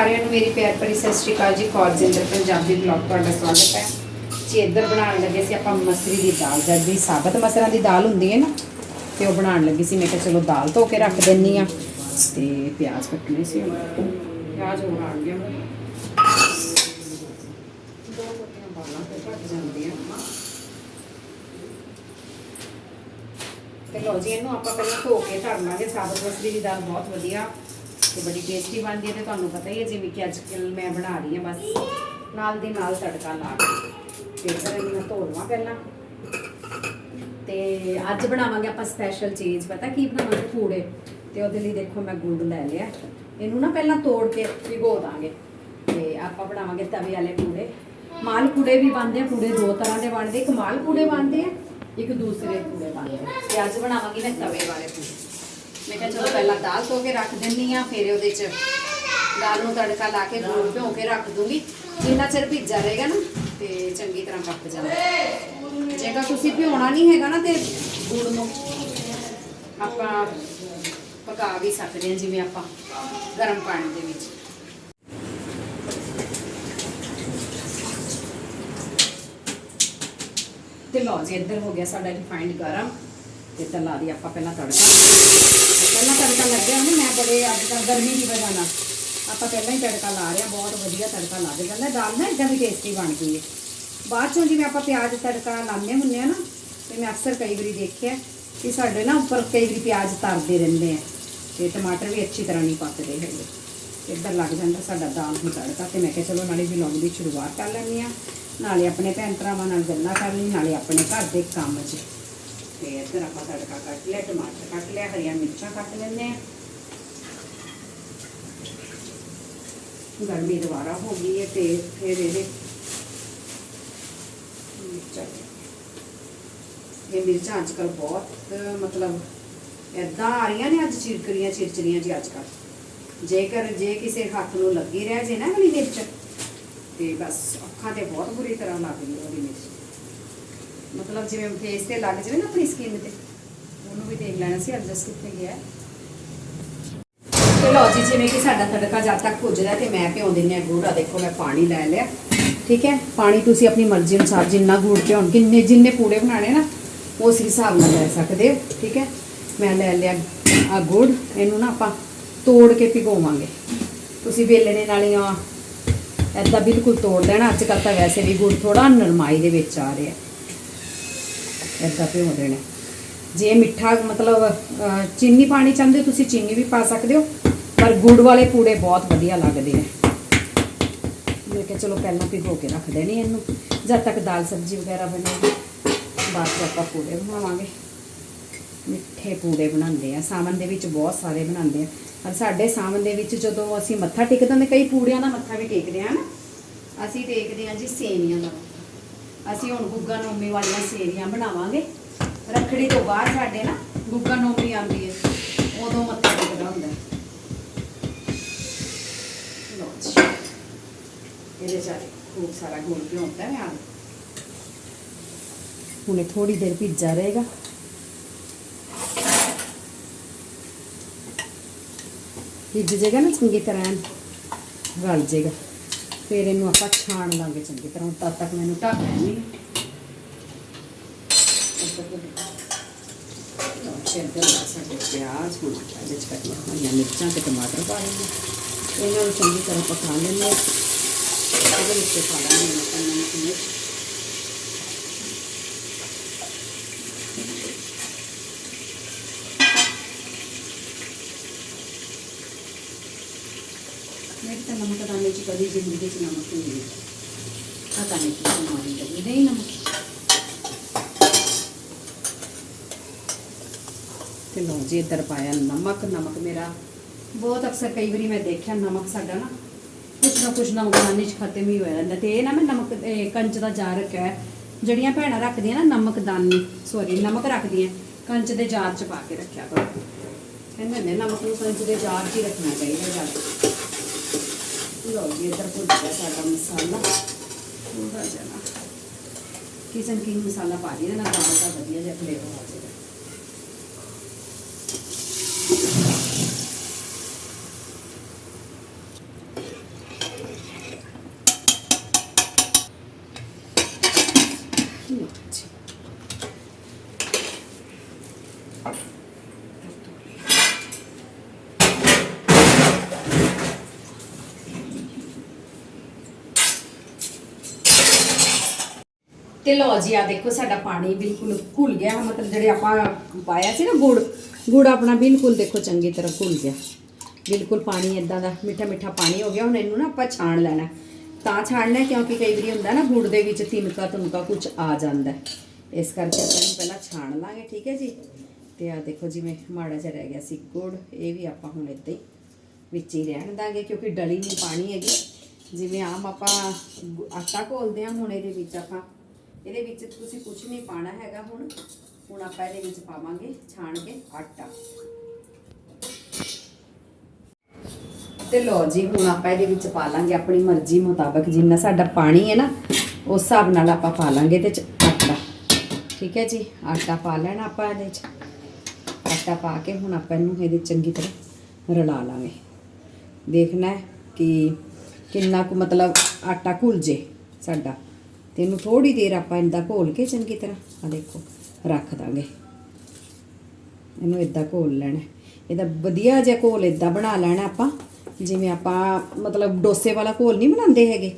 ਸਾਰਿਆਂ ਨੂੰ ਮੇਰੀ ਪਿਆਰ ਭਰੀ ਸਤਿ ਸ਼੍ਰੀ ਅਕਾਲ ਜੀ। ਕੌਰਜਿੰਦਰ ਪੰਜਾਬੀ ਬਲੌਗ ਤੁਹਾਡਾ ਸਵਾਗਤ ਹੈ। ਜੀ, ਇੱਧਰ ਬਣਾਉਣ ਲੱਗੇ ਸੀ ਆਪਾਂ ਮਸਰੀ ਦੀ ਦਾਲ। ਜਿਹੜੀ ਸਾਬਤ ਮਸਰਾਂ ਦੀ ਦਾਲ ਹੁੰਦੀ ਹੈ ਨਾ, ਤੇ ਉਹ ਬਣਾਉਣ ਲੱਗੀ ਸੀ। ਮੈਂ ਕਿਹਾ ਚਲੋ ਦਾਲ ਧੋ ਕੇ ਰੱਖ ਦਿੰਨੀ ਆ। ਤੇ ਪਿਆਜ਼ ਕੱਟਣੇ ਸੀ ਹੁਣ। ਪਿਆਜ਼ ਹੋਰ ਆਣ ਗਿਆ ਦੋ ਕੋਟੀਆਂ ਬਾਲਾਂ ਤੇ ਭੱਜ ਜਾਂਦੀਆਂ ਤੇ ਲਓ ਜੀ, ਇਹਨੂੰ ਆਪਾਂ ਪਹਿਲਾਂ ਧੋ ਕੇ ਧਰ ਲਾਂਗੇ। ਸਾਬਤ ਮਸਰੀ ਦੀ ਦਾਲ ਬਹੁਤ ਵਧੀਆ ਤੇ ਬੜੀ ਟੇਸਟੀ ਬਣਦੀ ਹੈ ਤੇ ਤੁਹਾਨੂੰ ਪਤਾ ਹੀ ਹੈ, ਜਿਵੇਂ ਕਿ ਅੱਜ ਕੱਲ੍ਹ ਮੈਂ ਬਣਾ ਰਹੀ ਹਾਂ ਬਸ ਨਾਲ ਦੀ ਨਾਲ ਤੜਕਾ ਲਾ ਕੇ। ਤੇ ਇਹਨੂੰ ਮੈਂ ਧੋ ਲਵਾਂ ਪਹਿਲਾਂ। ਤੇ ਅੱਜ ਬਣਾਵਾਂਗੇ ਆਪਾਂ ਸਪੈਸ਼ਲ ਚੀਜ਼, ਪਤਾ ਕੀ ਬਣਾਵਾਂਗੇ ਪੂੜੇ? ਤੇ ਉਹਦੇ ਲਈ ਦੇਖੋ ਮੈਂ ਗੁੜ ਲੈ ਲਿਆ। ਇਹਨੂੰ ਨਾ ਪਹਿਲਾਂ ਤੋੜ ਕੇ ਭਿਗੋ ਦਾਂਗੇ। ਤੇ ਆਪਾਂ ਬਣਾਵਾਂਗੇ ਤਵੇ ਵਾਲੇ ਪੂੜੇ। ਮਾਲ ਪੂੜੇ ਵੀ ਬਣਦੇ ਆ, ਪੂੜੇ ਦੋ ਤਰ੍ਹਾਂ ਦੇ ਬਣਦੇ ਇੱਕ ਮਾਲ ਪੂੜੇ ਬਣਦੇ ਆ, ਇੱਕ ਦੂਸਰੇ ਪੂੜੇ ਬਣਦੇ ਆ। ਤੇ ਅੱਜ ਬਣਾਵਾਂਗੀ ਮੈਂ ਤਵੇ ਵਾਲੇ ਮੈਂ ਕਿਹਾ ਚਲੋ ਪਹਿਲਾਂ ਦਾਲ ਧੋ ਕੇ ਰੱਖ ਦਿੰਨੀ ਆ, ਫਿਰ ਉਹਦੇ ਚ ਦਾਲ ਨੂੰ ਤੜਕਾ ਲਾ ਕੇ ਗੁੜ ਭਿਓ ਕੇ ਰੱਖ ਦੂੰਗੀ। ਜਿੰਨਾ ਚਿਰ ਭਿੱਜਾ ਰਹੇਗਾ ਨਾ, ਤੇ ਚੰਗੀ ਤਰ੍ਹਾਂ ਪੱਕ ਜਾਂਦਾ ਜੇਕਰ ਤੁਸੀਂ ਭਿਉਣਾ ਨਹੀਂ ਹੈਗਾ ਨਾ ਤੇ ਗੁੜ ਨੂੰ ਆਪਾਂ ਪਕਾ ਵੀ ਸਕਦੇ ਹਾਂ, ਜਿਵੇਂ ਆਪਾਂ ਗਰਮ ਪਾਣੀ ਦੇ ਵਿੱਚ। ਤੇ ਲਓ ਜੀ, ਇੱਧਰ ਹੋ ਗਿਆ ਸਾਡਾ ਰਿਫਾਈਂਡ ਗਰਮ। ਇੱਦਾਂ ਲਾ ਦੀ, ਆਪਾਂ ਪਹਿਲਾਂ ਤੜਕਾ ਪਹਿਲਾਂ ਤੜਕਾ ਲੱਗਿਆ ਉਹਨੇ ਮੈਂ ਬੜੇ ਅੱਜ ਕੱਲ੍ਹ ਗਰਮੀ ਦੀ ਵਜ੍ਹਾ ਨਾਲ। ਆਪਾਂ ਪਹਿਲਾਂ ਹੀ ਤੜਕਾ ਲਾ ਰਹੇ ਹਾਂ, ਬਹੁਤ ਵਧੀਆ ਤੜਕਾ ਲੱਗ ਜਾਂਦਾ ਦਾਲ ਨਾ ਇਦਾਂ ਵੀ ਟੇਸਟੀ ਬਣ ਗਈ ਹੈ। ਬਾਅਦ ਚੋਂ ਜਿਵੇਂ ਆਪਾਂ ਪਿਆਜ਼ ਤੜਕਾ ਲਾਉਂਦੇ ਹੁੰਦੇ ਆ ਨਾ, ਤੇ ਮੈਂ ਅਕਸਰ ਕਈ ਵਾਰੀ ਦੇਖਿਆ ਕਿ ਸਾਡੇ ਨਾ ਉੱਪਰ ਕਈ ਵਾਰੀ ਪਿਆਜ਼ ਤਰਦੇ ਰਹਿੰਦੇ ਆ, ਤੇ ਟਮਾਟਰ ਵੀ ਅੱਛੀ ਤਰ੍ਹਾਂ ਨਹੀਂ ਪੱਕਦੇ ਹੈਗੇ। ਇੱਧਰ ਲੱਗ ਜਾਂਦਾ ਸਾਡਾ ਦਾਲ ਨੂੰ ਤੜਕਾ, ਤੇ ਮੈਂ ਕਿਹਾ ਚਲੋ ਨਾਲੇ ਵਲੌਗ ਦੀ ਸ਼ੁਰੂਆਤ ਕਰ ਲੈਂਦੇ ਆ ਨਾਲੇ ਆਪਣੇ ਭੈਣ ਭਰਾਵਾਂ ਨਾਲ ਗੱਲਾਂ ਕਰ ਲਈ, ਨਾਲੇ ਆਪਣੇ ਘਰ ਦੇ ਕੰਮ 'ਚ। ਤੇ ਇੱਧਰ ਆਪਾਂ ਤੜਕਾ ਕੱਟ ਲਿਆ, ਟਮਾਟਰ ਕੱਟ ਲਿਆ, ਹਰੀਆਂ ਮਿਰਚਾਂ ਕੱਟ ਲੈਂਦੇ ਆ ਗਰਮੀ ਦੁਬਾਰਾ ਹੋ ਗਈ ਹੈ ਤੇ ਫਿਰ ਇਹਦੇ ਮਿਰਚਾਂ। ਇਹ ਮਿਰਚਾਂ ਅੱਜ ਕੱਲ ਬਹੁਤ, ਮਤਲਬ ਏਦਾਂ ਆ ਰਹੀਆਂ ਨੇ ਅੱਜ ਚਿਰਕਰੀਆਂ, ਚਿਰਚਰੀਆਂ ਜੀ ਅੱਜ ਕੱਲ ਜੇਕਰ, ਜੇ ਕਿਸੇ ਹੱਥ ਨੂੰ ਲੱਗੀ ਰਹਿ ਜੇ ਨਾ ਵਾਲੀ ਮਿਰਚ, ਤੇ ਬਸ ਅੱਖਾਂ ਤੇ ਬਹੁਤ ਬੁਰੀ ਤਰ੍ਹਾਂ ਲੱਗ ਗਈ ਉਹਦੀ ਮਿਰਚ। ਮਤਲਬ ਜਿਵੇਂ ਫੇਸ ਤੇ ਲੱਗ ਜਾਵੇ ਨਾ ਆਪਣੀ ਸਕਿਨ ਤੇ, ਉਹਨੂੰ ਵੀ ਦੇਖ ਲੈਣਾ ਸੀ ਐਡਜਸਟ ਕਿੱਥੇ ਗਿਆ। ਤੇ ਲਓ ਜੀ, ਜਿਵੇਂ ਕਿ ਸਾਡਾ ਤੜਕਾ ਜਦ ਤੱਕ ਭੁੱਜ ਤੇ ਮੈਂ ਭਿਉਂ ਦਿੰਨੀ ਆ ਗੁੜ। ਆ ਦੇਖੋ, ਮੈਂ ਪਾਣੀ ਲੈ ਲਿਆ। ਠੀਕ ਹੈ? ਪਾਣੀ ਤੁਸੀਂ ਆਪਣੀ ਮਰਜ਼ੀ ਅਨੁਸਾਰ ਜਿੰਨਾ ਗੁੜ ਭਿਉਣ ਕਿੰਨੇ ਜਿੰਨੇ ਪੂੜੇ ਬਣਾਣੇ ਨਾ, ਉਸ ਹਿਸਾਬ ਨਾਲ ਲੈ ਸਕਦੇ ਹੋ। ਠੀਕ ਹੈ? ਮੈਂ ਲੈ ਲਿਆ ਆ ਗੁੜ, ਇਹਨੂੰ ਨਾ ਆਪਾਂ ਤੋੜ ਕੇ ਭਿਗੋਵਾਂਗੇ। ਤੁਸੀਂ ਵੇਲਣੇ ਨਾਲ ਹੀ ਆ ਐਦਾਂ ਬਿਲਕੁਲ ਤੋੜ ਦੇਣਾ ਅੱਜ ਕੱਲ੍ਹ ਤਾਂ ਵੈਸੇ ਵੀ ਗੁੜ ਥੋੜਾ ਨਰਮਾਈ ਦੇ ਵਿੱਚ ਆ ਰਿਹਾ। ਐਦਾਂ ਭਿਓ ਦੇਣਾ। ਜੇ ਮਿੱਠਾ ਮਤਲਬ ਚੀਨੀ ਪਾਣੀ ਚਾਹੁੰਦੇ ਹੋ, ਤੁਸੀਂ ਚੀਨੀ ਵੀ ਪਾ ਸਕਦੇ ਹੋ, ਪਰ ਗੁੜ ਵਾਲੇ ਪੂੜੇ ਬਹੁਤ ਵਧੀਆ ਲੱਗਦੇ ਨੇ ਮੈਂ ਕਿਹਾ ਚਲੋ ਪਹਿਲਾਂ ਭਿਗੋ ਕੇ ਰੱਖ ਦੇਣੀ ਇਹਨੂੰ। ਜਦ ਤੱਕ ਦਾਲ ਸਬਜ਼ੀ ਵਗੈਰਾ ਬਣੇਗੀ ਬਾਅਦ 'ਚ ਆਪਾਂ ਪੂੜੇ ਬਣਾਵਾਂਗੇ। ਮਿੱਠੇ ਪੂੜੇ ਬਣਾਉਂਦੇ ਆ। ਸਾਵਨ ਦੇ ਵਿੱਚ ਬਹੁਤ ਸਾਰੇ ਬਣਾਉਂਦੇ ਆ। ਪਰ ਸਾਡੇ ਸਾਵਨ ਦੇ ਵਿੱਚ ਜਦੋਂ ਅਸੀਂ ਮੱਥਾ ਟੇਕਦੇ ਹਾਂ ਕਈ ਪੂੜਿਆਂ ਦਾ ਮੱਥਾ ਵੀ ਟੇਕਦੇ ਆ ਨਾ ਅਸੀਂ ਟੇਕਦੇ ਆ ਜੀ ਸੇਵੀਆਂ ਦਾ। ਅਸੀਂ ਹੁਣ ਗੁੱਗਾ ਨੋਮੀ ਵਾਲੀਆਂ ਸੇਵੀਆਂ ਬਣਾਵਾਂਗੇ। ਰੱਖੜੀ ਤੋਂ ਬਾਅਦ ਸਾਡੇ ਨਾ ਗੁੱਗਾ ਨੌਮੀ ਆਉਂਦੀ ਹੈ। ਉਦੋਂ ਮੱਥਾ ਟੇਕਦਾ ਹੁੰਦਾ ਹੈ। ਜੀ। ਇਹਦੇ ਚਾਰੇ ਖੂਬ ਸਾਰਾ ਗੁੜ ਭਿਉਂਦਾ ਹੈ ਆ ਹੁਣੇ ਥੋੜੀ ਦੇਰ ਭਿੱਜਾ ਰਹੇਗਾ। ਭਿੱਜ ਜਾਏਗਾ ਨਾ ਚੰਗੀ ਤਰ੍ਹਾਂ ਗਲ ਰਲ ਜਾਏਗਾ। ਫਿਰ ਇਹਨੂੰ ਆਪਾਂ ਛਾਣ ਲਾਂਗੇ ਚੰਗੀ ਤਰ੍ਹਾਂ ਤਦ ਤੱਕ ਮੈਨੂੰ ਢੱਕ ਲੈਣੀ ਚੰਦਰ ਸਾਡੇ ਪਿਆਜ਼ ਹੁਣ ਇਹਦੇ ਕੱਟੀਆਂ ਹੋਈਆਂ ਮਿਰਚਾਂ ਤੇ ਟਮਾਟਰ ਪਾ ਲੈਂਦੇ ਇਹਨਾਂ ਨੂੰ ਚੰਗੀ ਤਰ੍ਹਾਂ ਪਕਾ ਲੈਂਦੇ ਹਾਂ। ਉਹਦੇ ਵਿੱਚ ਪਾ ਲਾਂਗੇ ਨਮਕ ਮਿਰਚ ਮੇਰੇ ਤਾਂ ਨਮਕ ਦਾਣੇ ਚ ਕਦੀ ਜ਼ਿੰਦਗੀ ਚ ਨਮਕ ਨਹੀਂ ਮਿਲਿਆ ਪਤਾ ਨਹੀਂ ਕੀ ਬਿਮਾਰੀ ਤੇ ਲਓ ਜੀ, ਇੱਧਰ ਪਾਇਆ ਨਮਕ। ਨਮਕ ਮੇਰਾ ਬਹੁਤ ਅਕਸਰ ਕਈ ਵਾਰੀ ਮੈਂ ਦੇਖਿਆ, ਨਮਕ ਸਾਡਾ ਨਾ ਕੁਛ ਨਾ ਕੁਛ ਨਮਕ ਦਾਣੇ ਚ ਖਤਮ ਹੀ ਹੋ ਜਾਂਦਾ ਤੇ ਇਹ ਨਾ ਮੈਂ ਨਮਕ ਕੰਚ ਦਾ ਜਾਰ ਰੱਖਿਆ ਹੈ। ਜਿਹੜੀਆਂ ਭੈਣਾਂ ਰੱਖਦੀਆਂ ਨਾ ਨਮਕ ਸੌਰੀ ਨਮਕ ਰੱਖਦੀਆਂ, ਕੰਚ ਦੇ ਜਾਰ ਚ ਪਾ ਕੇ ਰੱਖਿਆ ਕਰੋ। ਕਹਿੰਦੇ ਨੇ ਨਮਕ ਨੂੰ ਕੰਚ ਦੇ ਜਾਰ 'ਚ ਹੀ ਰੱਖਣਾ ਚਾਹੀਦਾ ਜ਼ਿਆਦਾ ਲਓ ਜੀ ਇੱਧਰ ਭੁੱਜ ਗਿਆ ਸਾਡਾ ਮਸਾਲਾ। ਥੋੜਾ ਜਿਹਾ ਕਿਚਨ ਕਿੰਗ ਮਸਾਲਾ ਪਾ ਦਈਏ ਨਾ ਦਾਲ ਦਾ ਵਧੀਆ ਜਿਹਾ ਫਲੇਵਰ ਆ ਜਾਏਗਾ ਲਓ ਜੀ ਤੇ ਲਓ ਜੀ ਆ ਦੇਖੋ, ਸਾਡਾ ਪਾਣੀ ਬਿਲਕੁਲ ਘੁਲ ਗਿਆ। ਮਤਲਬ ਜਿਹੜੇ ਆਪਾਂ ਪਾਇਆ ਸੀ ਨਾ ਗੁੜ ਗੁੜ ਆਪਣਾ ਬਿਲਕੁਲ ਦੇਖੋ, ਚੰਗੀ ਤਰ੍ਹਾਂ ਘੁਲ ਗਿਆ। ਬਿਲਕੁਲ ਪਾਣੀ ਇਦਾਂ ਦਾ ਮਿੱਠਾ ਮਿੱਠਾ ਪਾਣੀ ਹੋ ਗਿਆ। ਹੁਣ ਇਹਨੂੰ ਨਾ ਆਪਾਂ ਛਾਣ ਲੈਣਾ। ਤਾਂ ਛਾਣਨਾ ਹੈ, ਕਿਉਂਕਿ ਕਈ ਵਾਰੀ ਹੁੰਦਾ ਨਾ, ਗੁੜ ਦੇ ਵਿੱਚ ਤਿਨਕਾ ਤੁਨਕਾ ਕੁਝ ਆ ਜਾਂਦਾ ਇਸ ਕਰਕੇ ਆਪਾਂ ਇਹਨੂੰ ਪਹਿਲਾਂ ਛਾਣ ਲਾਂਗੇ, ਠੀਕ ਹੈ ਜੀ? ਤੇ ਆ ਦੇਖੋ, ਜਿਵੇਂ ਮਾੜਾ ਜਿਹਾ ਰਹਿ ਗਿਆ ਸੀ ਗੁੜ, ਇਹ ਵੀ ਆਪਾਂ ਹੁਣ ਇੱਥੇ ਹੀ ਵਿੱਚ ਹੀ ਰਹਿਣ ਦਾਂਗੇ, ਕਿਉਂਕਿ ਡਲੀ ਨਹੀਂ ਪਾਣੀ ਹੈਗੀ। ਜਿਵੇਂ ਆਮ ਆਪਾਂ ਆਟਾ ਘੋਲਦੇ ਹਾਂ, ਹੁਣ ਇਹਦੇ ਵਿੱਚ ਆਪਾਂ ਇਹਦੇ ਵਿੱਚ ਤੁਸੀਂ ਕੁਝ ਨਹੀਂ ਪਾਣਾ ਹੈਗਾ ਹੁਣ। ਹੁਣ ਆਪਾਂ ਇਹਦੇ ਵਿੱਚ ਪਾਵਾਂਗੇ ਛਾਣ ਕੇ ਆਟਾ। ਤੇ ਲੋ ਜੀ, ਹੁਣ ਆਪਾਂ ਇਹਦੇ ਵਿੱਚ ਪਾ ਲਾਂਗੇ ਆਪਣੀ ਮਰਜ਼ੀ ਮੁਤਾਬਕ। ਜਿੰਨਾ ਸਾਡਾ ਪਾਣੀ ਹੈ ਨਾ, ਉਸ ਹਿਸਾਬ ਨਾਲ ਆਪਾਂ ਪਾ ਲਾਂਗੇ ਇਹਦੇ ਚ ਆਟਾ। ਠੀਕ ਹੈ ਜੀ? ਆਟਾ ਪਾ ਲੈਣਾ ਆਪਾਂ ਇਹਦੇ ਚ। ਆਟਾ ਪਾ ਕੇ ਹੁਣ ਆਪਾਂ ਇਹਨੂੰ ਇਹਦੇ ਚੰਗੀ ਤਰ੍ਹਾਂ ਰਲਾ ਲਾਂਗੇ। ਦੇਖਣਾ ਕਿ ਕਿੰਨਾ ਕੁ ਮਤਲਬ ਆਟਾ ਘੁਲ ਜੇ ਸਾਡਾ। ਤੇ ਇਹਨੂੰ ਥੋੜੀ ਦੇਰ ਆਪਾਂ ਇੰਦਾ ਘੋਲ ਕੇ ਚੰਗੀ ਤਰ੍ਹਾਂ ਆ ਦੇਖੋ, ਰੱਖ ਦਾਂਗੇ। ਇਹਨੂੰ ਇਦਾਂ ਘੋਲ ਲੈਣਾ। ਇਹਦਾ ਵਧੀਆ ਜਿਹਾ ਘੋਲ ਇਦਾਂ ਬਣਾ ਲੈਣਾ ਆਪਾਂ। ਜਿਵੇਂ ਆਪਾਂ, ਮਤਲਬ ਡੋਸੇ ਵਾਲਾ ਘੋਲ ਨਹੀਂ ਬਣਾਉਂਦੇ ਹੈਗੇ।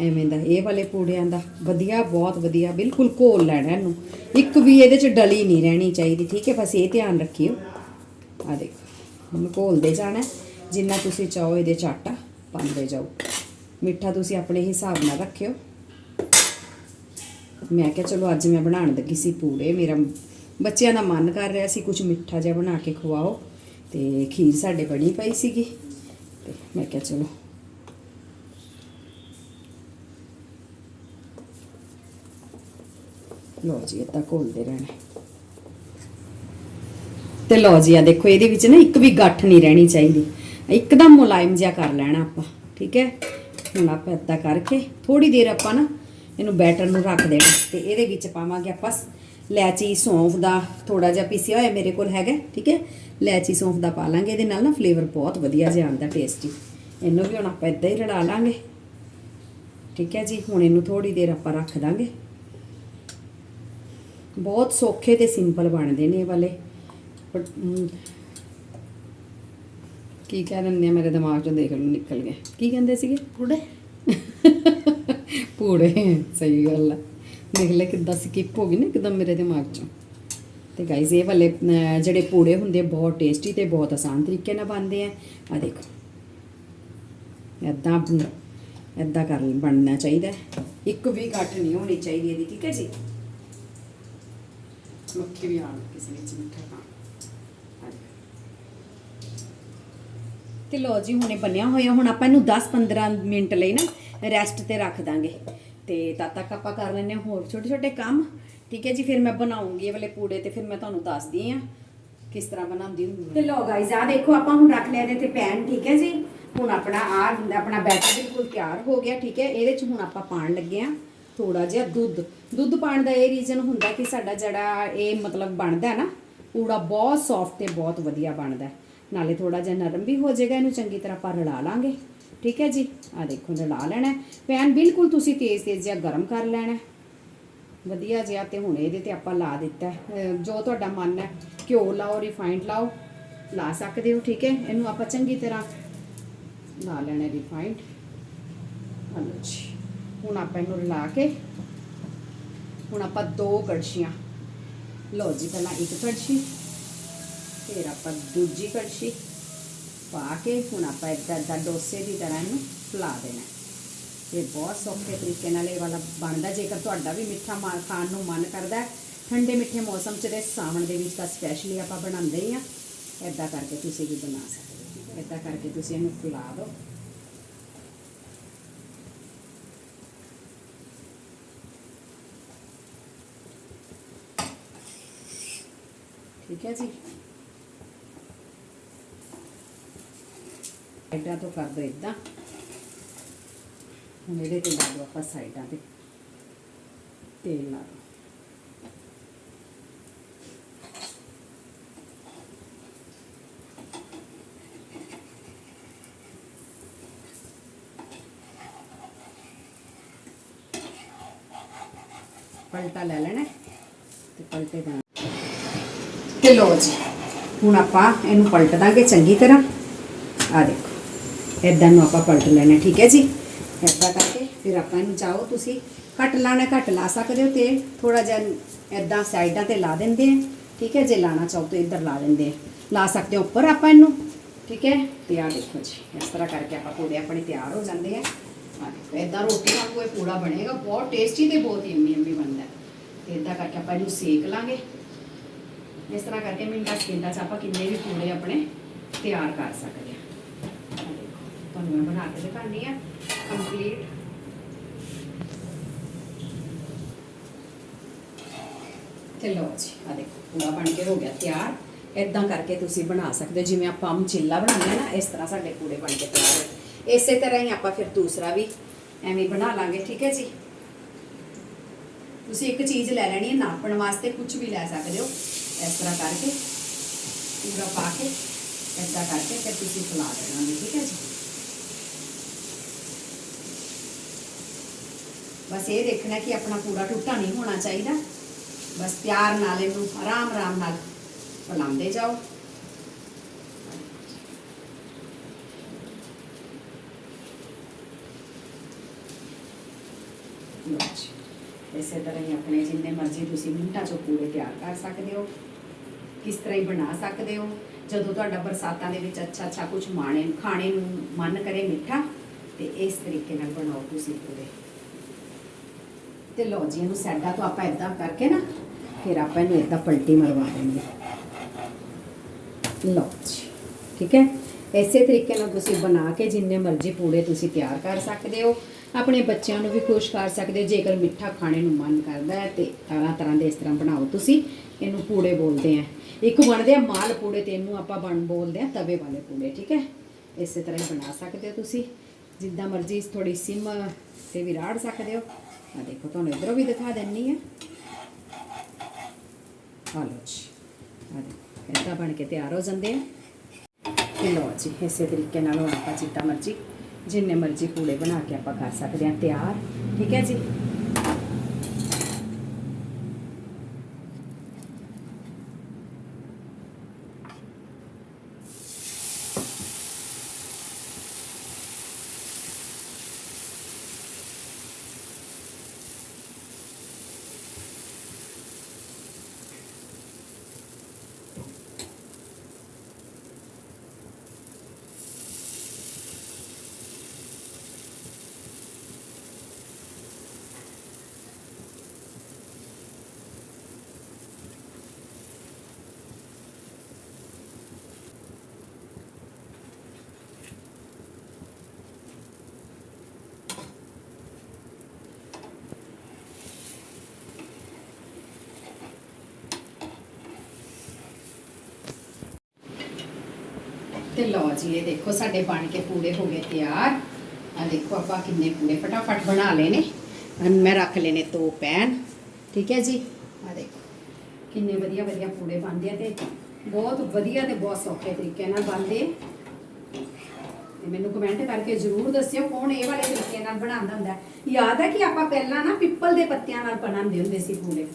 ਐਵੇਂ ਦਾ, ਇਹ ਵਾਲੇ ਪੂੜਿਆਂ ਦਾ ਵਧੀਆ, ਬਹੁਤ ਵਧੀਆ, ਬਿਲਕੁਲ ਘੋਲ ਲੈਣਾ ਇਹਨੂੰ। ਇੱਕ ਵੀ ਇਹਦੇ ਚ ਡਲੀ ਨਹੀਂ ਰਹਿਣੀ ਚਾਹੀਦੀ, ਠੀਕ ਹੈ? ਬਸ ਇਹ ਧਿਆਨ ਰੱਖਿਓ। ਆ ਦੇਖੋ, ਹੁਣ ਘੋਲਦੇ ਜਾਣਾ ਜਿੰਨਾ ਤੁਸੀਂ ਚਾਹੋ ਇਹਦੇ ਚ ਆਟਾ ਪਾਉਂਦੇ ਜਾਓ। ਮਿੱਠਾ ਤੁਸੀਂ ਆਪਣੇ ਹਿਸਾਬ ਨਾਲ ਰੱਖਿਓ। ਮੈਂ ਕਿਹਾ ਚਲੋ ਅੱਜ ਮੈਂ ਬਣਾਉਣ ਲੱਗੀ ਸੀ ਪੂੜੇ। ਮੇਰਾ ਬੱਚਿਆਂ ਦਾ ਮਨ ਕਰ ਰਿਹਾ ਸੀ ਕੁਝ ਮਿੱਠਾ ਜਿਹਾ ਬਣਾ ਕੇ ਖਵਾਓ ਤੇ ਖੀਰ ਸਾਡੇ ਬਣੀ ਪਈ ਸੀਗੀ ਤੇ ਮੈਂ ਕਿਹਾ ਚਲੋ। ਲੋ ਜੀ ਇਦਾਂ ਘੋਲਦੇ ਰਹਿਣਾ। ਤੇ ਲੋ ਜੀ ਆ ਦੇਖੋ, ਇਹਦੇ ਵਿੱਚ ਨਾ ਇੱਕ ਵੀ ਗੱਠ ਨਹੀਂ ਰਹਿਣੀ ਚਾਹੀਦੀ। ਇੱਕਦਮ ਮੁਲਾਇਮ ਜਿਹਾ ਕਰ ਲੈਣਾ ਆਪਾਂ, ਠੀਕ ਹੈ? ਹੁਣ ਆਪਾਂ ਇੱਦਾਂ ਕਰਕੇ ਥੋੜੀ ਦੇਰ ਆਪਾਂ ਨਾ ਇਹਨੂੰ ਬੈਟਰ ਨੂੰ ਰੱਖ ਦੇਣਾ ਤੇ ਇਹਦੇ ਵਿੱਚ ਪਾਵਾਂਗੇ ਆਪਾਂ ਲੈਚੀ, ਸੌਂਫ ਦਾ ਥੋੜਾ ਜਿਹਾ ਪੀਸਿਆ ਹੋਇਆ ਮੇਰੇ ਕੋਲ ਹੈਗਾ, ਠੀਕ ਹੈ? ਲੈਚੀ, ਸੌਂਫ ਦਾ ਪਾ ਲਾਂਗੇ, ਇਹਦੇ ਨਾਲ ਨਾ ਫਲੇਵਰ ਬਹੁਤ ਵਧੀਆ ਜਿਹਾ ਆਉਂਦਾ ਟੇਸਟੀ ਇਹਨੂੰ ਵੀ ਹੁਣ ਆਪਾਂ ਇਦਾਂ ਹੀ ਰੜਾ ਲਾਂਗੇ। ਠੀਕ ਹੈ ਜੀ, ਹੁਣ ਇਹਨੂੰ ਥੋੜੀ ਦੇਰ ਆਪਾਂ ਰੱਖ ਦਾਂਗੇ। ਬਹੁਤ ਸੌਖੇ ਤੇ ਸਿੰਪਲ ਬਣਦੇ ਨੇ ਇਹ ਵਾਲੇ। ਕੀ ਕਹਿ ਦਿੰਦੇ ਆ, ਮੇਰੇ ਦਿਮਾਗ ਚੋਂ ਦੇਖ ਲਓ, ਨਿਕਲ ਗਏ। ਕੀ ਕਹਿੰਦੇ ਸੀਗੇ? ਪੂੜੇ? ਪੂੜੇ ਸਹੀ ਗੱਲ ਆ। ਦੇਖ ਲੈ ਕਿੱਦਾਂ ਸਕਿਪ ਹੋ ਗਈ ਨਾ ਇੱਕਦਮ ਮੇਰੇ ਦਿਮਾਗ ਚੋਂ। ਤੇ ਗਾਈਜ਼ ਇਹ ਵਾਲੇ ਜਿਹੜੇ ਪੂੜੇ ਹੁੰਦੇ ਬਹੁਤ ਟੇਸਟੀ ਤੇ ਬਹੁਤ ਆਸਾਨ ਤਰੀਕੇ ਨਾਲ ਬਣਦੇ ਆ। ਆ ਦੇਖੋ। ਇਦਾਂ ਇਦਾਂ ਕਰ ਬਣਨਾ ਚਾਹੀਦਾ ਇੱਕ ਵੀ ਘੱਟ ਨਹੀਂ ਹੋਣੀ ਚਾਹੀਦੀ ਇਹਦੀ, ਠੀਕ ਹੈ ਜੀ? ਮੱਖੀ ਵੀ ਆਣ ਕਿਸੇ ਵਿੱਚ ਮਿੱਠਾ ਪਾ ਤੇ ਲੋ ਜੀ, ਹੁਣੇ ਬਣਿਆ ਹੋਇਆ, ਹੁਣ ਆਪਾਂ ਇਹਨੂੰ 10-15 ਮਿੰਟ ਲਈ ਨਾ ਰੈਸਟ ਤੇ ਰੱਖ ਦਾਂਗੇ। ਤੇ ਤਦ ਤੱਕ ਆਪਾਂ ਕਰ ਲੈਨੇ ਹਾਂ ਹੋਰ ਛੋਟੇ ਛੋਟੇ ਕੰਮ। ਠੀਕ ਹੈ ਜੀ, ਫਿਰ ਮੈਂ ਬਣਾਉਂਗੀ ਇਹ ਵਾਲੇ ਪੂੜੇ ਤੇ ਫਿਰ ਮੈਂ ਤੁਹਾਨੂੰ ਦੱਸਦੀ ਆ ਕਿਸ ਤਰ੍ਹਾਂ ਬਣਾਉਂਦੀ ਹੁੰਦੀ ਤੇ ਲੋ ਗਾਇਜ਼ ਆ ਦੇਖੋ, ਆਪਾਂ ਹੁਣ ਰੱਖ ਲਿਆ ਇਹਦੇ ਤੇ ਪੈਨ ਠੀਕ ਹੈ ਜੀ? ਹੁਣ ਆਪਣਾ ਆ ਆਪਣਾ ਬੈਟਰ ਬਿਲਕੁਲ ਤਿਆਰ ਹੋ ਗਿਆ, ਠੀਕ ਹੈ? ਇਹਦੇ ਚ ਹੁਣ ਆਪਾਂ ਪਾਣ ਲੱਗੇ ਆ ਥੋੜਾ ਜਿਹਾ ਦੁੱਧ। ਦੁੱਧ ਪਾਣ ਦਾ ਇਹ ਰੀਜ਼ਨ ਹੁੰਦਾ ਕਿ ਸਾਡਾ ਜਿਹੜਾ ਇਹ ਮਤਲਬ ਬਣਦਾ ਨਾ, ਪੂੜਾ ਬਹੁਤ ਸੌਫਟ ਤੇ ਬਹੁਤ ਵਧੀਆ ਬਣਦਾ ਨਾਲੇ ਥੋੜਾ ਜਿਹਾ ਨਰਮ ਵੀ ਹੋ ਜਾਏਗਾ, ਇਹਨੂੰ ਚੰਗੀ ਤਰ੍ਹਾਂ ਆਪਾਂ ਰਲਾ ਲਾਂਗੇ। ਠੀਕ ਹੈ ਜੀ? ਆ ਦੇਖੋ, ਰਲਾ ਲੈਣਾ ਪੈਨ ਬਿਲਕੁਲ ਤੁਸੀਂ ਤੇਜ਼ ਤੇਜ਼ ਜਿਹਾ ਗਰਮ ਕਰ ਲੈਣਾ ਵਧੀਆ ਜਿਹਾ ਤੇ ਹੁਣ ਇਹਦੇ ਤੇ ਆਪਾਂ ਲਾ ਦਿੱਤਾ ਜੋ ਤੁਹਾਡਾ ਮਨ ਹੈ, ਘਿਓ ਲਾਓ ਰਿਫਾਈਨਡ ਲਾਓ, ਲਾ ਸਕਦੇ ਹੋ, ਠੀਕ ਹੈ? ਇਹਨੂੰ ਆਪਾਂ ਚੰਗੀ ਤਰ੍ਹਾਂ ਲਾ ਲੈਣਾ ਰਿਫਾਈਨਡ ਹਲੋ ਜੀ, ਹੁਣ ਆਪਾਂ ਇਹਨੂੰ ਰਲਾ ਕੇ, ਹੁਣ ਆਪਾਂ ਦੋ ਕੜਛੀਆਂ। ਲਓ ਜੀ, ਪਹਿਲਾਂ ਇੱਕ ਕੜਛੀ। ਫਿਰ ਆਪਾਂ ਦੂਜੀ ਕੜਛੀ ਪਾ ਕੇ ਹੁਣ ਆਪਾਂ ਇੱਦਾਂ ਇੱਦਾਂ ਡੋਸੇ ਦੀ ਤਰ੍ਹਾਂ ਇਹਨੂੰ ਫਲਾ ਦੇਣਾ। ਇਹ ਬਹੁਤ ਸੌਖੇ ਤਰੀਕੇ ਨਾਲ ਇਹ ਵਾਲਾ ਬਣਦਾ, ਜੇਕਰ ਤੁਹਾਡਾ ਵੀ ਮਿੱਠਾ ਮਾ- ਖਾਣ ਨੂੰ ਮਨ ਕਰਦਾ ਠੰਡੇ ਮਿੱਠੇ ਮੌਸਮ 'ਚ ਤੇ ਸਾਵਣ ਦੇ ਵਿੱਚ ਤਾਂ ਸਪੈਸ਼ਲੀ ਆਪਾਂ ਬਣਾਉਂਦੇ ਹੀ ਆ ਇੱਦਾਂ ਕਰਕੇ ਤੁਸੀਂ ਵੀ ਬਣਾ ਸਕਦੇ ਹੋ। ਇੱਦਾਂ ਕਰਕੇ ਤੁਸੀਂ ਇਹਨੂੰ ਫੁਲਾ ਦਿਓ। ਠੀਕ ਹੈ ਜੀ? ਸਾਈਡਾਂ ਤੋਂ ਕਰ ਦਿਓ ਇਦਾਂ ਹੁਣ ਇਹਦੇ ਤੇ ਲਾ ਦਿਓ ਆਪਾਂ ਸਾਈਡਾਂ ਤੇ। ਤੇਲ ਲਾ ਦਿਓ ਪਲਟਾ ਲੈ ਲੈਣਾ ਹੈ ਤੇ ਪਲਟੇ ਬਣਾ ਤੇ ਲੋ ਜੀ, ਹੁਣ ਆਪਾਂ ਇਹਨੂੰ ਪਲਟ ਦਾਂਗੇ ਚੰਗੀ ਤਰ੍ਹਾਂ। ਆ ਦੇਖੋ। ਇਦਾਂ ਨੂੰ ਆਪਾਂ ਪਲਟ ਲੈਣਾ, ਠੀਕ ਹੈ ਜੀ? ਇਦਾਂ ਕਰਕੇ ਫਿਰ ਆਪਾਂ ਇਹਨੂੰ ਚਾਹੋ ਤੁਸੀਂ ਘੱਟ ਲਾਣਾ, ਘੱਟ ਲਾ ਸਕਦੇ ਹੋ ਤੇ ਥੋੜਾ ਜਿਹਾ ਇਦਾਂ ਸਾਈਡਾਂ ਤੇ ਲਾ ਦਿੰਦੇ ਆ, ਠੀਕ ਹੈ? ਜੇ ਲਾਣਾ ਚਾਹੋ ਤਾਂ ਇੱਧਰ ਲਾ ਦਿੰਦੇ ਆ। ਲਾ ਸਕਦੇ ਹੋ ਉੱਪਰ ਆਪਾਂ ਇਹਨੂੰ, ਠੀਕ ਹੈ? ਤੇ ਆ ਦੇਖੋ ਜੀ, ਇਸ ਤਰ੍ਹਾਂ ਕਰਕੇ ਆਪਾਂ ਪੂੜੇ ਆਪਣੇ ਤਿਆਰ ਹੋ ਜਾਂਦੇ ਆ। ਆ ਇਦਾਂ ਰੋਟੀ ਨਾਲ ਕੋਈ ਪੂੜਾ ਬਣੇਗਾ, ਬਹੁਤ ਟੇਸਟੀ ਤੇ ਬਹੁਤ ਯੰਮੀ ਯੰਮੀ ਬਣਦਾ। ਹੈ। ਤੇ ਇਦਾਂ ਕਰਕੇ ਆਪਾਂ ਇਹਨੂੰ ਸੇਕ ਲਾਂਗੇ। ਇਸ ਤਰ੍ਹਾਂ ਕਰਕੇ ਮਿੰਟਾਂ ਸਕਿੰਟਾਂ 'ਚ ਆਪਾਂ ਕਿੰਨੇ ਵੀ ਪੂੜੇ ਆਪਣੇ ਤਿਆਰ ਕਰ ਸਕਦੇ ਤੁਹਾਨੂੰ ਮੈਂ ਬਣਾ ਕੇ ਦਿਖਾਉਂਦੀ ਆ ਕੰਪਲੀਟ ਤੇ ਲਓ ਜੀ ਆ ਦੇਖੋ, ਪੂਰਾ ਬਣ ਕੇ ਹੋ ਗਿਆ ਤਿਆਰ। ਇਦਾਂ ਕਰਕੇ ਤੁਸੀਂ ਬਣਾ ਸਕਦੇ ਹੋ। ਜਿਵੇਂ ਆਪਾਂ ਅਮ ਚਿੱਲਾ ਬਣਾਉਂਦੇ ਆ ਨਾ, ਇਸ ਤਰ੍ਹਾਂ ਸਾਡੇ ਪੂੜੇ ਬਣ ਕੇ ਤਿਆਰ ਹੋਏ ਇਸੇ ਤਰ੍ਹਾਂ ਹੀ ਆਪਾਂ ਫਿਰ ਦੂਸਰਾ ਵੀ ਐਵੇਂ ਬਣਾ ਲਾਂਗੇ, ਠੀਕ ਹੈ ਜੀ? ਤੁਸੀਂ ਇੱਕ ਚੀਜ਼ ਲੈ ਲੈਣੀ ਹੈ, ਨਾਪਣ ਵਾਸਤੇ ਕੁਝ ਵੀ ਲੈ ਸਕਦੇ ਹੋ। ਇਸ ਤਰ੍ਹਾਂ ਕਰਕੇ, ਪੂਰਾ ਪਾ ਕੇ, ਏਦਾਂ ਕਰਕੇ ਫਿਰ ਤੁਸੀਂ ਫੁਲਾ ਦੇਣਾ ਠੀਕ ਹੈ ਜੀ? ਬਸ ਇਹ ਦੇਖਣਾ ਕਿ ਆਪਣਾ ਪੂਰਾ ਟੁੱਟਾ ਨਹੀਂ ਹੋਣਾ ਚਾਹੀਦਾ। ਬਸ ਪਿਆਰ ਨਾਲ ਇਹਨੂੰ ਆਰਾਮ ਆਰਾਮ ਨਾਲ ਫੁਲਾਉਂਦੇ ਜਾਓ। ਇਸੇ ਤਰ੍ਹਾਂ ਹੀ ਆਪਣੇ ਜਿੰਨੇ ਮਰਜ਼ੀ ਤੁਸੀਂ ਮਿੰਟਾਂ 'ਚ ਪੂਰੇ ਤਿਆਰ ਕਰ ਸਕਦੇ ਹੋ। ਕਿਸ ਤਰ੍ਹਾਂ ਹੀ ਬਣਾ ਸਕਦੇ ਹੋ। ਜਦੋਂ ਤੁਹਾਡਾ ਬਰਸਾਤਾਂ ਦੇ ਵਿੱਚ ਅੱਛਾ ਅੱਛਾ ਕੁਝ ਮਾਣੇ ਖਾਣੇ ਨੂੰ ਮਨ ਕਰੇ ਮਿੱਠਾ, ਤੇ ਇਸ ਤਰੀਕੇ ਨਾਲ ਬਣਾਓ ਤੁਸੀਂ ਪੂਰੇ। ਤੇ ਲਓ ਜੀ, ਇਹਨੂੰ ਸਾਈਡਾਂ ਤੋਂ ਆਪਾਂ ਇਦਾਂ ਕਰਕੇ ਨਾ, ਫਿਰ ਆਪਾਂ ਇਹਨੂੰ ਇਦਾਂ ਪਲਟੀ ਮਰਵਾ ਦੇਣੀ ਹੈ। ਜੀ, ਠੀਕ ਹੈ? ਇਸੇ ਤਰੀਕੇ ਨਾਲ ਤੁਸੀਂ ਬਣਾ ਕੇ ਜਿੰਨੇ ਮਰਜ਼ੀ ਪੂੜੇ ਤੁਸੀਂ ਤਿਆਰ ਕਰ ਸਕਦੇ ਹੋ। ਆਪਣੇ ਬੱਚਿਆਂ ਨੂੰ ਵੀ ਖੁਸ਼ ਕਰ ਸਕਦੇ ਹੋ, ਜੇਕਰ ਮਿੱਠਾ ਖਾਣੇ ਨੂੰ ਮਨ ਕਰਦਾ ਹੈ ਤੇ ਤਰ੍ਹਾਂ ਤਰ੍ਹਾਂ ਦੇ ਇਸ ਤਰ੍ਹਾਂ ਬਣਾਓ ਤੁਸੀਂ। ਇਹਨੂੰ ਪੂੜੇ ਬੋਲਦੇ ਆ ਇੱਕ ਬਣਦੇ ਆ ਮਾਲ ਪੂੜੇ ਤੇ ਇਹਨੂੰ ਆਪਾਂ ਬਣ ਬੋਲਦੇ ਆ ਤਵੇ ਵਾਲੇ ਪੂੜੇ, ਠੀਕ ਹੈ? ਇਸੇ ਤਰ੍ਹਾਂ ਹੀ ਬਣਾ ਸਕਦੇ ਹੋ ਤੁਸੀਂ। ਜਿੱਦਾਂ ਮਰਜ਼ੀ ਥੋੜੀ ਸਿਮ ਤੇ ਵੀ ਰਾੜ ਸਕਦੇ ਹੋ। ਆ ਦੇਖੋ ਤੁਹਾਨੂੰ ਇਧਰੋਂ ਵੀ ਦਿਖਾ ਦਿੰਨੀ ਆ ਆ ਲਓ ਜੀ ਆ ਦੇਖੋ ਇਦਾਂ ਬਣ ਕੇ ਤਿਆਰ ਹੋ ਜਾਂਦੇ ਆ ਤੇ ਲਓ ਜੀ ਇਸੇ ਤਰੀਕੇ ਨਾਲ ਹੁਣ ਆਪਾਂ ਜਿੱਦਾਂ ਮਰਜ਼ੀ ਜਿੰਨੇ ਮਰਜ਼ੀ ਪੂੜੇ ਬਣਾ ਕੇ ਆਪਾਂ ਕਰ ਸਕਦੇ ਹਾਂ ਤਿਆਰ ਠੀਕ ਹੈ ਜੀ ਤੇ ਲਓ ਜੀ, ਇਹ ਦੇਖੋ ਸਾਡੇ ਬਣ ਕੇ ਪੂੜੇ ਹੋ ਗਏ ਤਿਆਰ। ਆ ਦੇਖੋ ਆਪਾਂ ਕਿੰਨੇ ਪੂੜੇ ਫਟਾਫਟ ਬਣਾ ਲਏ ਨੇ। ਮੈਂ ਰੱਖ ਲਏ ਦੋ ਪੈਨ, ਠੀਕ ਹੈ ਜੀ? ਆ ਦੇਖੋ, ਕਿੰਨੇ ਵਧੀਆ ਵਧੀਆ ਪੂੜੇ ਬਣਦੇ ਆ ਤੇ ਬਹੁਤ ਵਧੀਆ ਤੇ ਬਹੁਤ ਸੌਖੇ ਤਰੀਕੇ ਨਾਲ ਬਣਦੇ ਤੇ ਮੈਨੂੰ ਕਮੈਂਟ ਕਰਕੇ ਜਰੂਰ ਦੱਸਿਓ ਕੌਣ ਇਹ ਵਾਲੇ ਤਰੀਕੇ ਨਾਲ ਬਣਾਉਂਦਾ ਹੁੰਦਾ। ਯਾਦ ਹੈ ਕਿ ਆਪਾਂ ਪਹਿਲਾਂ ਨਾ ਪਿੱਪਲ ਦੇ ਪੱਤਿਆਂ ਨਾਲ ਬਣਾਉਂਦੇ ਹੁੰਦੇ ਸੀ ਪੂੜੇ।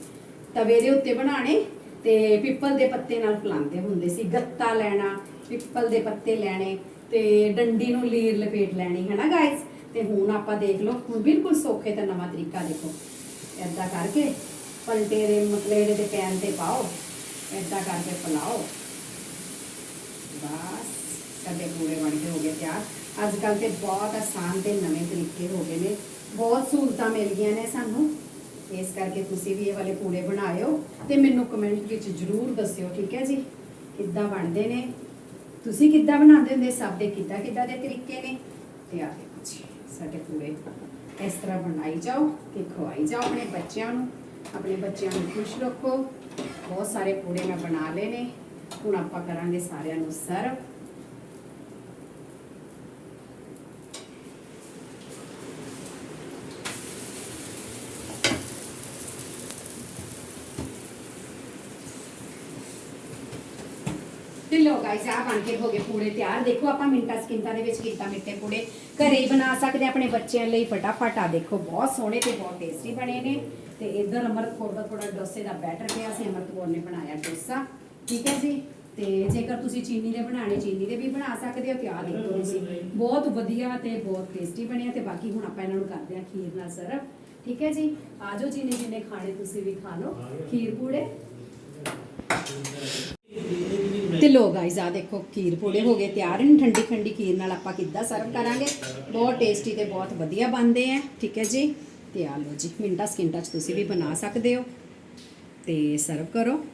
ਤਵੇ ਦੇ ਉੱਤੇ ਬਣਾਣੇ ਤੇ ਪਿੱਪਲ ਦੇ ਪੱਤੇ ਨਾਲ ਫਲਾਉਂਦੇ ਹੁੰਦੇ ਸੀ, ਗੱਤਾ ਲੈਣਾ ਪਿੱਪਲ ਦੇ ਪੱਤੇ ਲੈਣੇ ਤੇ ਡੰਡੀ ਨੂੰ ਲੀਰ ਲਪੇਟ ਲੈਣੀ ਹੈ ਨਾ ਗਾਇਸ ਤੇ ਹੁਣ ਆਪਾਂ ਦੇਖ ਲਓ, ਹੁਣ ਬਿਲਕੁਲ ਸੌਖੇ ਤੇ ਨਵਾਂ ਤਰੀਕਾ ਦੇਖੋ। ਏਦਾਂ ਕਰਕੇ ਪਲਟੇ ਦੇ ਮਤਲਬ ਦੇ ਪੈਨ ਤੇ ਪਾਓ, ਏਦਾਂ ਕਰਕੇ ਫਲਾਓ ਬਸ, ਸਾਡੇ ਪੂੜੇ ਬਣ ਕੇ ਹੋ ਗਏ ਤਿਆਰ। ਅੱਜ ਕੱਲ ਤੇ ਬਹੁਤ ਆਸਾਨ ਤੇ ਨਵੇਂ ਤਰੀਕੇ ਹੋ ਗਏ ਨੇ। ਬਹੁਤ ਸਹੂਲਤਾਂ ਮਿਲ ਗਈਆਂ ਨੇ ਸਾਨੂੰ। ਇਸ ਕਰਕੇ ਤੁਸੀਂ ਵੀ ਇਹ ਵਾਲੇ ਪੂੜੇ ਬਣਾਇਓ ਤੇ ਮੈਨੂੰ ਕਮੈਂਟ ਵਿੱਚ ਜਰੂਰ ਦੱਸਿਓ, ਠੀਕ ਹੈ ਜੀ? ਕਿੱਦਾਂ ਬਣਦੇ ਨੇ? ਤੁਸੀਂ ਕਿੱਦਾਂ ਬਣਾਉਂਦੇ ਹੁੰਦੇ? ਸਭ ਦੇ ਕਿੱਦਾਂ ਕਿੱਦਾਂ ਦੇ ਤਰੀਕੇ ਨੇ? ਤੇ ਆ ਦੇਖੋ ਜੀ ਸਾਡੇ ਪੂੜੇ ਇਸ ਤਰ੍ਹਾਂ ਬਣਾਈ ਜਾਓ ਤੇ ਖਵਾਈ ਜਾਓ ਆਪਣੇ ਬੱਚਿਆਂ ਨੂੰ। ਆਪਣੇ ਬੱਚਿਆਂ ਨੂੰ ਖੁਸ਼ ਰੱਖੋ। ਬਹੁਤ ਸਾਰੇ ਪੂੜੇ ਮੈਂ ਬਣਾ ਲਏ ਨੇ। ਹੁਣ ਆਪਾਂ ਕਰਾਂਗੇ ਸਾਰਿਆਂ ਨੂੰ ਸਰਵ ਤੇ ਲੋ ਗਾਇਸ ਆ ਬਣ ਕੇ ਹੋ ਗਏ ਪੂੜੇ ਤਿਆਰ। ਦੇਖੋ ਆਪਾਂ ਮਿੰਟਾਂ ਸਕਿੰਟਾਂ ਦੇ ਵਿੱਚ ਕੀਤਾ ਮਿੱਠੇ ਪੂੜੇ। ਘਰੇ ਹੀ ਬਣਾ ਸਕਦੇ ਆਪਣੇ ਬੱਚਿਆਂ ਲਈ ਫਟਾਫਟ ਆ। ਦੇਖੋ, ਬਹੁਤ ਸੋਹਣੇ ਤੇ ਬਹੁਤ ਟੇਸਟੀ ਬਣੇ ਨੇ। ਤੇ ਇੱਧਰ ਅਮਰਤ ਕੌਰ ਦਾ ਥੋੜਾ ਡੋਸੇ ਦਾ ਬੈਟਰ ਪਿਆ ਸੀ ਅਮਰਤ ਕੌਰ ਨੇ ਬਣਾਇਆ ਡੋਸਾ। ਠੀਕ ਹੈ ਜੀ? ਤੇ ਜੇਕਰ ਤੁਸੀਂ ਚੀਨੀ ਦੇ ਬਣਾਣੇ ਚੀਨੀ ਦੇ ਵੀ ਬਣਾ ਸਕਦੇ ਹੋ ਤੇ ਆਹ ਤੁਸੀਂ। ਬਹੁਤ ਵਧੀਆ ਤੇ ਬਹੁਤ ਟੇਸਟੀ ਬਣਿਆ ਤੇ ਬਾਕੀ ਹੁਣ ਆਪਾਂ ਇਹਨਾਂ ਨੂੰ ਕਰਦੇ ਹਾਂ ਖੀਰ ਨਾਲ ਸਰਵ ਠੀਕ ਹੈ ਜੀ? ਆਜੋ ਜਿੰਨੇ ਜਿੰਨੇ ਖਾਣੇ ਤੁਸੀਂ ਵੀ ਖਾ ਲਓ। ਖੀਰ ਪੂੜੇ। ਤੇ ਲੋ ਗਾਇਜ਼ ਆ ਦੇਖੋ, ਖੀਰ ਪੂੜੇ ਹੋ ਗਏ ਤਿਆਰ। ਨੇ ਠੰਡੀ ਠੰਡੀ ਖੀਰ ਨਾਲ ਆਪਾਂ ਕਿੱਦਾਂ ਸਰਵ ਕਰਾਂਗੇ? ਬਹੁਤ ਟੇਸਟੀ ਤੇ ਬਹੁਤ ਵਧੀਆ ਬਣਦੇ ਆ, ਠੀਕ ਹੈ ਜੀ? ਤੇ ਆ ਲੋ ਜੀ, ਮਿੰਟਾਂ ਸਕਿੰਟਾਂ ਚ ਤੁਸੀਂ ਵੀ ਬਣਾ ਸਕਦੇ ਹੋ। ਤੇ ਸਰਵ ਕਰੋ।